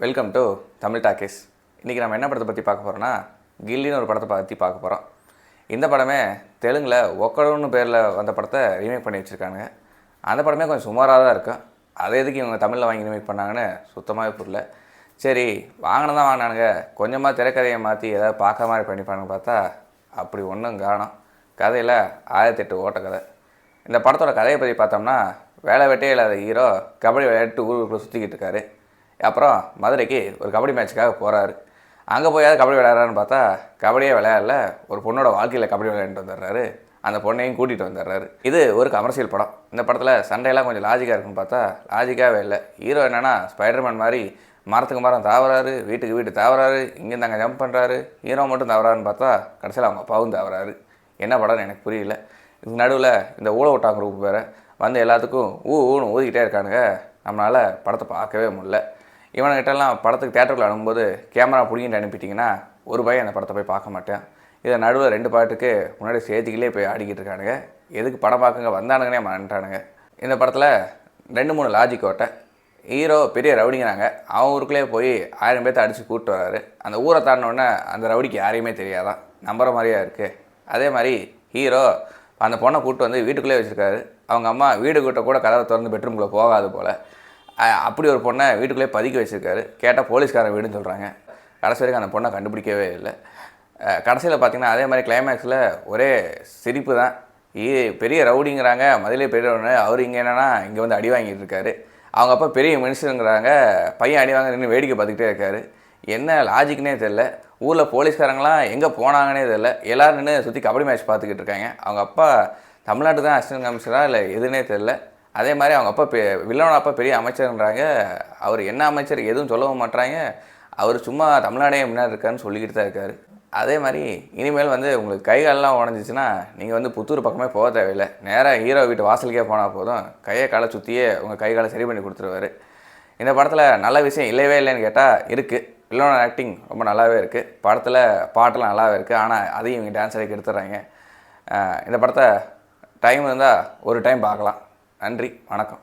Welcome to Tamil talkies இன்றைக்கி நம்ம என்ன படத்தை பற்றி பார்க்க போகிறோன்னா கில்லின்னு ஒரு படத்தை பற்றி பார்க்க போகிறோம் இந்த படமே தெலுங்கில் ஒக்கடோன்னு பேரில் வந்த படத்தை ரீமேக் பண்ணி வச்சுருக்காங்க அந்த படமே கொஞ்சம் சுமாராக தான் இருக்கும். அதை எதுக்கு இவங்க தமிழில் வாங்கி ரீமேக் பண்ணாங்கன்னு சுத்தமாகவே புரியல. சரி வாங்கினதான் தான் வாங்கினானுங்க. கொஞ்சமாக திரைக்கதையை மாற்றி ஏதாவது பார்க்க மாதிரி பண்ணிப்பானுங்க பார்த்தா அப்படி ஒன்றும் காணும் கதையில் ஆயிரத்தி எட்டு ஓட்டக்கதை கதை. இந்த படத்தோட கதையை பற்றி பார்த்தோம்னா வேலை வெட்டே இல்லாத ஹீரோ கபடி விளையாட்டு ஊருக்குள்ளே சுற்றிக்கிட்டு இருக்காரு. அப்புறம் மதுரைக்கு ஒரு கபடி மேட்ச்சுக்காக போகிறாரு அங்கே போயாவது கபடி விளையாடுறான்னு பார்த்தா கபடியே விளையாடல ஒரு பொண்ணோட வாழ்க்கையில் கபடி விளையாண்டுட்டு வந்துடுறாரு. அந்த பொண்ணையும் கூட்டிகிட்டு வந்துடுறாரு. இது ஒரு கமர்ஷியல் படம். இந்த படத்தில் சண்டையெல்லாம் கொஞ்சம் லாஜிக்காக இருக்குன்னு பார்த்தா லாஜிக்காகவே இல்லை. ஹீரோ என்னென்னா ஸ்பைடர்மேன் மாதிரி மரத்துக்கு மரம் தாவறாரு வீட்டுக்கு வீட்டு தாவறாரு இங்கேருந்து அங்கே ஜம்ப் பண்ணுறாரு ஹீரோ மட்டும் தவறாருன்னு பார்த்தா கடைசியில் அவங்க அப்பாவும் தவறாரு. என்ன படம்னு எனக்கு புரியல. இதுக்கு நடுவில் இந்த ஊழ விட்டாங்க குரூப் வேறு வந்து எல்லாத்துக்கும் ஊ ஊன்னு ஊதிக்கிட்டே இருக்கானுங்க. நம்மளால் படத்தை பார்க்கவே முடியல. இவனுக்கிட்டலாம் படத்துக்கு தேட்டருக்குள்ள அனுப்பும்போது கேமரா பிடிங்கிட்டு அனுப்பிட்டிங்கன்னா ஒரு பையன் அந்த படத்தை போய் பார்க்க மாட்டேன். இதை நடுவில் ரெண்டு பாட்டுக்கு முன்னாடி சேர்த்துக்கிலே போய் ஆடிக்கிட்டு இருக்கானுங்க. எதுக்கு படம் பார்க்குங்க வந்தானுங்கன்னே மறந்துட்டானுங்க இந்த படத்தில் ரெண்டு மூணு லாஜிக் ஓட்டை ஹீரோ பெரிய ரவுடிங்கிறாங்க. அவன் ஊருக்குள்ளே போய் ஆயிரம் பேர்த்த அடித்து கூப்பிட்டு வராரு. அந்த ஊரை தாண்டினோடனே அந்த ரவுடிக்கு யாரையுமே தெரியாதான் நம்புற மாதிரியா இருக்குது அதே மாதிரி ஹீரோ அந்த பொண்ணை கூப்பிட்டு வந்து வீட்டுக்குள்ளே வச்சுருக்காரு. அவங்க அம்மா வீடு கூட்ட கூட கதவை திறந்து பெட்ரூம்குள்ளே போகாது போல். அப்படி ஒரு பொண்ணை வீட்டுக்குள்ளே பதுக்கி வச்சுருக்காரு. கேட்டால் போலீஸ்காரன் வீடுன்னு சொல்கிறாங்க கடைசி வரைக்கும் அந்த பொண்ணை கண்டுபிடிக்கவே இல்லை. கடைசியில் பார்த்தீங்கன்னா அதே மாதிரி கிளைமேக்ஸில் ஒரே சிரிப்பு தான். ஈ பெரிய ரவுடிங்கிறாங்க. மதுரை பெரிய ரவுடி அவர் இங்கே என்னென்னா இங்கே வந்து அடி வாங்கிட்டு இருக்காரு. அவங்க அப்பா பெரிய மனுஷனுங்கிறாங்க. பையன் அடி வாங்க நின்று வேடிக்கை பார்த்துக்கிட்டே இருக்காரு. என்ன லாஜிக்னே தெரில ஊரில் போலீஸ்காரங்களாம் எங்கே போனாங்கன்னே தெரில எல்லோரும் நின்று சுற்றி கபடி மேட்ச் பார்த்துக்கிட்டு இருக்காங்க. அவங்க அப்பா தமிழ்நாட்டு தான் அசிஸ்டன்ட் கமிஷனரா இல்லை எதுனே தெரில அதே மாதிரி அவங்க அப்பா பெ வில்லனோட அப்பா பெரிய அமைச்சர்ன்றாங்க. அவர் என்ன அமைச்சர் எதுவும் சொல்லவும் மாட்றாங்க. அவர் சும்மா தமிழ்நாடே முன்னாடி இருக்காருன்னு சொல்லிக்கிட்டு தான் இருக்கார். அதே மாதிரி இனிமேல் வந்து உங்களுக்கு கை காலெல்லாம் உடஞ்சிச்சின்னா நீங்கள் வந்து புத்தூர் பக்கமே போக தேவையில்லை. நேராக ஹீரோ வீட்டு வாசலுக்கே போனால் போதும். கையை காலை சுற்றியே உங்கள் கை காலை சரி பண்ணி கொடுத்துருவாரு. இந்த படத்தில் நல்ல விஷயம் இல்லவே இல்லைன்னு கேட்டால் இருக்குது வில்லனோட ஆக்டிங் ரொம்ப நல்லாவே இருக்குது படத்தில் பாட்டெல்லாம் நல்லாவே இருக்குது ஆனால் அதையும் இவங்க டான்ஸ் அடிக்க எடுத்துடுறாங்க. இந்த படத்தை டைம் இருந்தால் ஒரு டைம் பார்க்கலாம். நன்றி வணக்கம்.